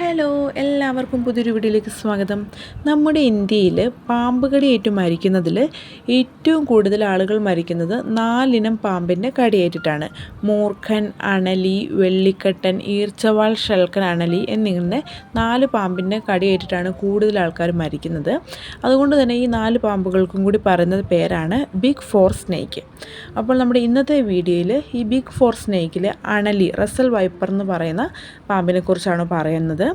Hello എല്ലാവർക്കും പുതിയൊരു വീഡിയോയിലേക്ക് സ്വാഗതം. നമ്മുടെ ഇന്ത്യയിൽ പാമ്പുകടി കടിയേറ്റ് മരിക്കുന്നതിൽ ഏറ്റവും കൂടുതൽ ആളുകൾ മരിക്കുന്നത് നാലിനം പാമ്പിന്റെ കടിയേറ്റിട്ടാണ്. മൂർഖൻ അണലി വെള്ളിക്കട്ടൻ ഈർച്ചവാൾ ഷൽക്കൻ അണലി എന്നിങ്ങനെ നാല് പാമ്പിന്റെ കടിയേറ്റിട്ടാണ് കൂടുതൽ ആൾക്കാർ മരിക്കുന്നത്. അതുകൊണ്ട് തന്നെ ഈ നാല് പാമ്പുകൾക്കും കൂടി പറയുന്ന പേരാണ് ബിഗ് ഫോർ സ്നേക്ക്. അപ്പോൾ നമ്മുടെ ഇന്നത്തെ വീഡിയോയിൽ ഈ ബിഗ് ഫോർ സ്നേക്കിൽ അണലി റസൽ വൈപ്പർ എന്ന് പറയുന്ന പാമ്പിനെക്കുറിച്ചാണ് പറയുന്നത്.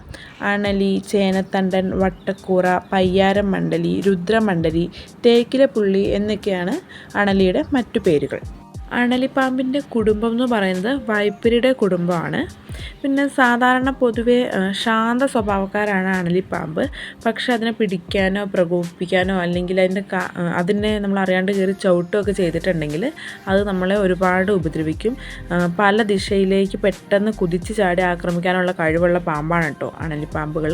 അണലി ചേനത്തണ്ടൻ വട്ടക്കൂറ പയ്യാരം മണ്ഡലി രുദ്രമണ്ഡലി തേക്കിലെ പുള്ളി എന്നൊക്കെയാണ് അണലിയുടെ മറ്റു പേരുകൾ. അണലിപ്പാമ്പിന്റെ കുടുംബം എന്ന് പറയുന്നത് വൈപ്പിരിയുടെ കുടുംബമാണ്. പിന്നെ സാധാരണ പൊതുവേ ശാന്ത സ്വഭാവക്കാരാണ് അണലിപ്പാമ്പ്. പക്ഷെ അതിനെ പിടിക്കാനോ പ്രകോപിപ്പിക്കാനോ അല്ലെങ്കിൽ അതിന്റെ അതിനെ നമ്മൾ അറിയാണ്ട് കയറി ചവിട്ടുകയൊക്കെ ചെയ്തിട്ടുണ്ടെങ്കിൽ അത് നമ്മളെ ഒരുപാട് ഉപദ്രവിക്കും. പല ദിശയിലേക്ക് പെട്ടെന്ന് കുതിച്ച് ചാടി ആക്രമിക്കാനുള്ള കഴിവുള്ള പാമ്പാണ് കേട്ടോ അണലിപ്പാമ്പുകൾ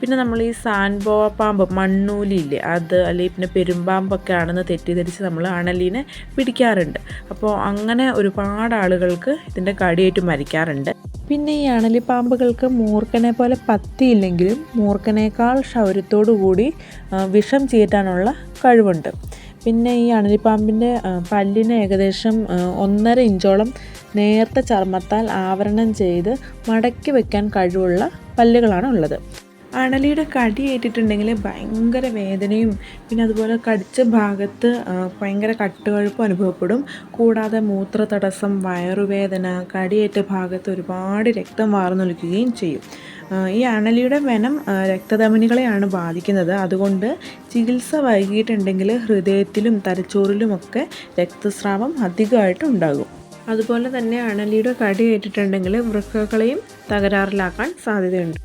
പിന്നെ നമ്മൾ ഈ സാൻബോവ പാമ്പ് മണ്ണൂലിയില്ലേ അത് അല്ലെങ്കിൽ പിന്നെ പെരുമ്പാമ്പൊക്കെ ആണെന്ന് തെറ്റിദ്ധരിച്ച് നമ്മൾ അണലിനെ പിടിക്കാറുണ്ട്. അപ്പോൾ അങ്ങനെ ഒരുപാട് ആളുകൾക്ക് ഇതിന്റെ കടിയേറ്റ് മരിക്കാറുണ്ട്. പിന്നെ ഈ അണലിപ്പാമ്പുകൾക്ക് മൂർക്കനെ പോലെ പത്തിയില്ലെങ്കിലും മൂർക്കനേക്കാൾ ക്ഷൗര്യത്തോടു കൂടി വിഷം ചീറ്റാനുള്ള കഴിവുണ്ട്. പിന്നെ ഈ അണലിപ്പാമ്പിന്റെ പല്ലിന് ഏകദേശം ഒന്നര ഇഞ്ചോളം നേർത്ത ചർമ്മത്താൽ ആവരണം ചെയ്ത് മടക്കി വെക്കാൻ കഴിവുള്ള പല്ലുകളാണ് ഉള്ളത് അണലിയുടെ കടി ഏറ്റിട്ടുണ്ടെങ്കിൽ ഭയങ്കര വേദനയും പിന്നെ അതുപോലെ കടിച്ച ഭാഗത്ത് ഭയങ്കര കട്ടുകഴുപ്പും അനുഭവപ്പെടും. കൂടാതെ മൂത്ര തടസ്സം വയറുവേദന കടിയേറ്റ ഭാഗത്ത് ഒരുപാട് രക്തം വാർന്നൊലിക്കുകയും ചെയ്യും. ഈ അണലിയുടെ വെനം രക്തധമനികളെയാണ് ബാധിക്കുന്നത്. അതുകൊണ്ട് ചികിത്സ വൈകിയിട്ടുണ്ടെങ്കിൽ ഹൃദയത്തിലും തലച്ചോറിലുമൊക്കെ രക്തസ്രാവം അധികമായിട്ട് ഉണ്ടാകും. അതുപോലെ തന്നെ അണലിയുടെ കടി ഏറ്റിട്ടുണ്ടെങ്കിൽ വൃക്കകളെയും തകരാറിലാക്കാൻ സാധ്യതയുണ്ട്.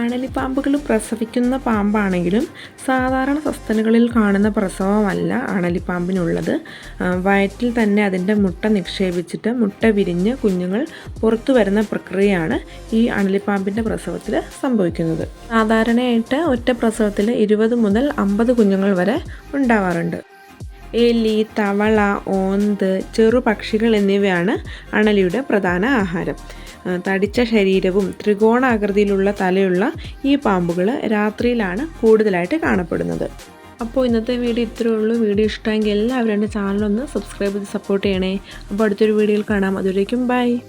അണലിപ്പാമ്പുകൾ പ്രസവിക്കുന്ന പാമ്പാണെങ്കിലും സാധാരണ സസ്തനുകളിൽ കാണുന്ന പ്രസവമല്ല അണലിപ്പാമ്പിനുള്ളത് വയറ്റിൽ തന്നെ അതിന്റെ മുട്ട നിക്ഷേപിച്ചിട്ട് മുട്ട വിരിഞ്ഞ് കുഞ്ഞുങ്ങൾ പുറത്തു വരുന്ന പ്രക്രിയയാണ് ഈ അണലിപ്പാമ്പിന്റെ പ്രസവത്തിൽ സംഭവിക്കുന്നത്. സാധാരണയായിട്ട് ഒറ്റ പ്രസവത്തിൽ ഇരുപത് മുതൽ അമ്പത് കുഞ്ഞുങ്ങൾ വരെ ഉണ്ടാവാറുണ്ട്. എലി തവള ഓന്ത് ചെറുപക്ഷികൾ എന്നിവയാണ് അണലിയുടെ പ്രധാന ആഹാരം. തടിച്ച ശരീരവും ത്രികോണാകൃതിയിലുള്ള തലയുള്ള ഈ പാമ്പുകൾ രാത്രിയിലാണ് കൂടുതലായിട്ട് കാണപ്പെടുന്നത്. അപ്പോൾ ഇന്നത്തെ വീഡിയോ ഇത്രയേ ഉള്ളൂ. വീഡിയോ ഇഷ്ടമെങ്കിൽ എല്ലാവരും എന്റെ ചാനലൊന്ന് സബ്സ്ക്രൈബ് ചെയ്ത് സപ്പോർട്ട് ചെയ്യണേ. അപ്പോൾ അടുത്തൊരു വീഡിയോയിൽ കാണാം. അതുവരേക്കും ബൈ.